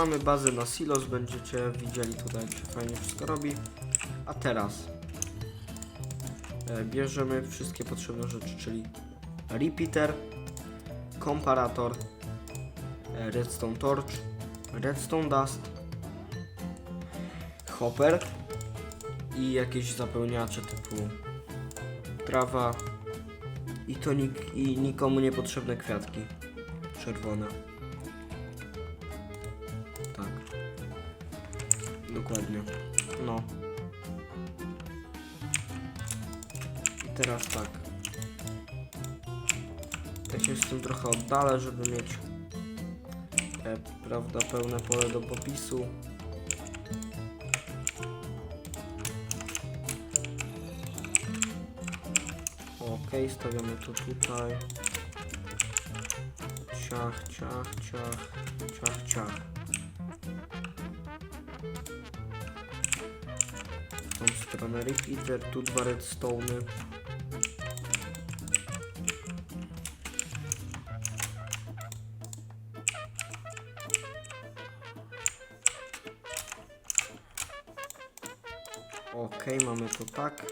mamy bazę na silos, będziecie widzieli tutaj, jak fajnie wszystko robi. A teraz e, bierzemy wszystkie potrzebne rzeczy, czyli repeater, komparator, e, redstone torch, redstone dust, hopper i jakieś zapełniacze typu trawa i to i nikomu niepotrzebne kwiatki czerwone. Dokładnie. No. I teraz tak. Ja się z tym trochę oddalę, żeby mieć e, prawda, pełne pole do popisu. Ok, stawiamy to tutaj. Ciach, ciach, ciach, ciach, ciach. Stronę repeater, tu dwa redstone'y. Ok, mamy to tak.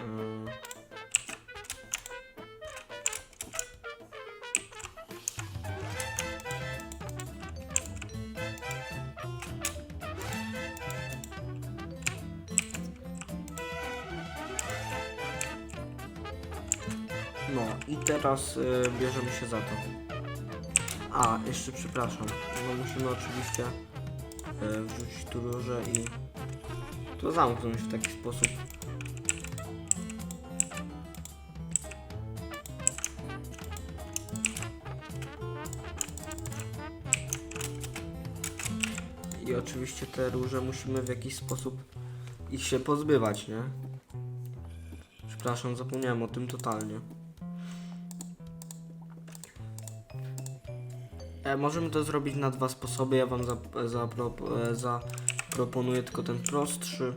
Ym. No i teraz y, bierzemy się za to. A, jeszcze przepraszam. No musimy oczywiście y, wrzucić tu róże i to zamknąć w taki sposób. I oczywiście te róże musimy w jakiś sposób ich się pozbywać, nie? Przepraszam, zapomniałem o tym totalnie. Możemy to zrobić na dwa sposoby. Ja wam zaprop- e, zaproponuję tylko ten prostszy.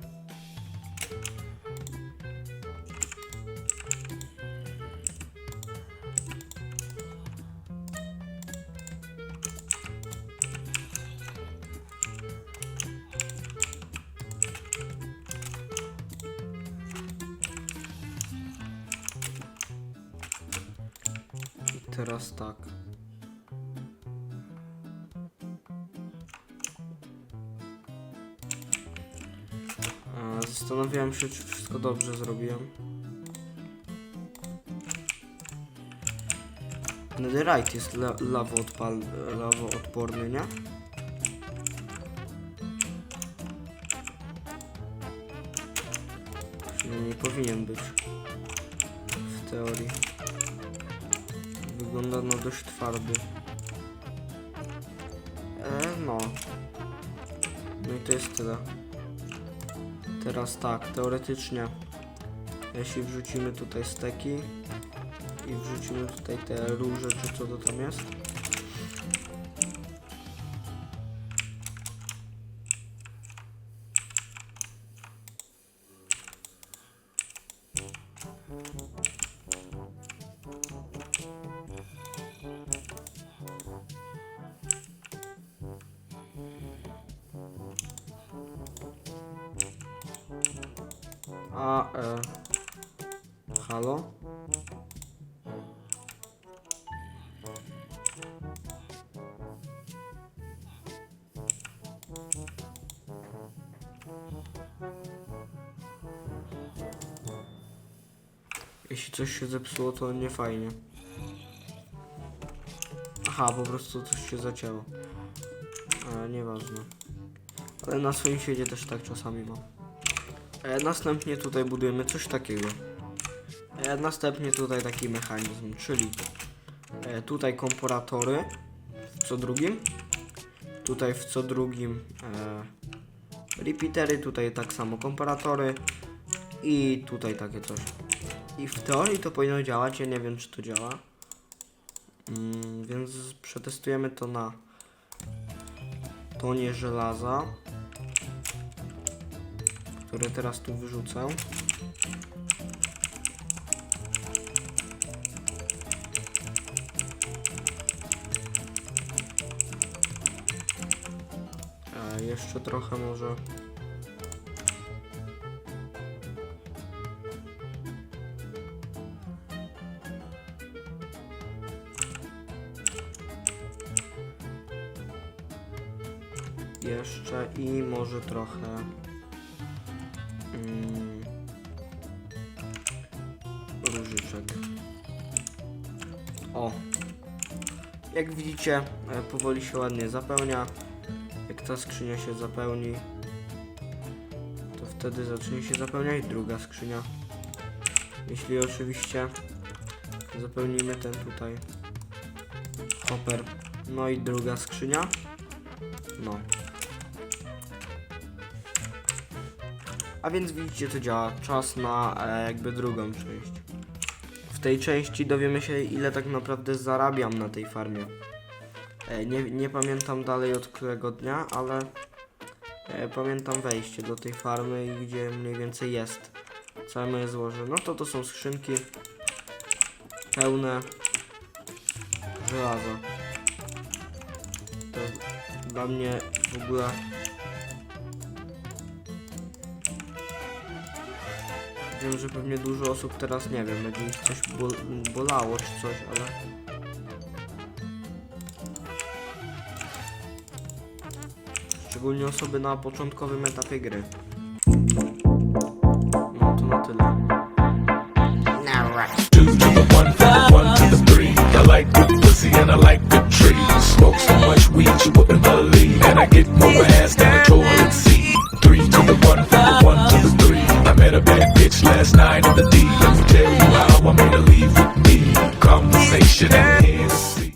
I teraz tak. Zastanawiałem się, czy wszystko dobrze zrobiłem. Netherite jest la lawoodpal lawoodporny, nie? Przynajmniej powinien być. W teorii. Wygląda na dość twardy. E, no. No i to jest tyle. Teraz tak, teoretycznie, jeśli wrzucimy tutaj steki i wrzucimy tutaj te róże, czy co to tam jest. A, e, halo? Jeśli coś się zepsuło, to nie fajnie. Aha, po prostu coś się zacięło. E, nieważne. Ale na swoim świecie też tak czasami mam. E, następnie tutaj budujemy coś takiego. E, następnie tutaj taki mechanizm, czyli e, tutaj komporatory w co drugim. Tutaj w co drugim repeatery, tutaj tak samo komparatory i tutaj takie coś. I w teorii to powinno działać, ja nie wiem czy to działa. Mm, więc przetestujemy to na tonie żelaza, które teraz tu wyrzucę. jeszcze trochę może. Jeszcze i może trochę. O. Jak widzicie, e, powoli się ładnie zapełnia. Jak ta skrzynia się zapełni, to wtedy zacznie się zapełniać druga skrzynia. Jeśli oczywiście zapełnimy ten tutaj hopper. No i druga skrzynia. No. A więc widzicie to działa. Czas na e, jakby drugą część. Tej części dowiemy się ile tak naprawdę zarabiam na tej farmie. E, nie, nie pamiętam dalej od którego dnia, ale e, pamiętam wejście do tej farmy i gdzie mniej więcej jest całe moje złoże. No to to są skrzynki pełne żelaza. To dla mnie w ogóle Wiem, że pewnie dużo osób teraz, nie wiem, będzie ich coś bol bolało czy coś, ale... Szczególnie osoby na początkowym etapie gry. No to na tyle. two bitch last night in the D. Let me tell you how I made her leave with me. Conversation and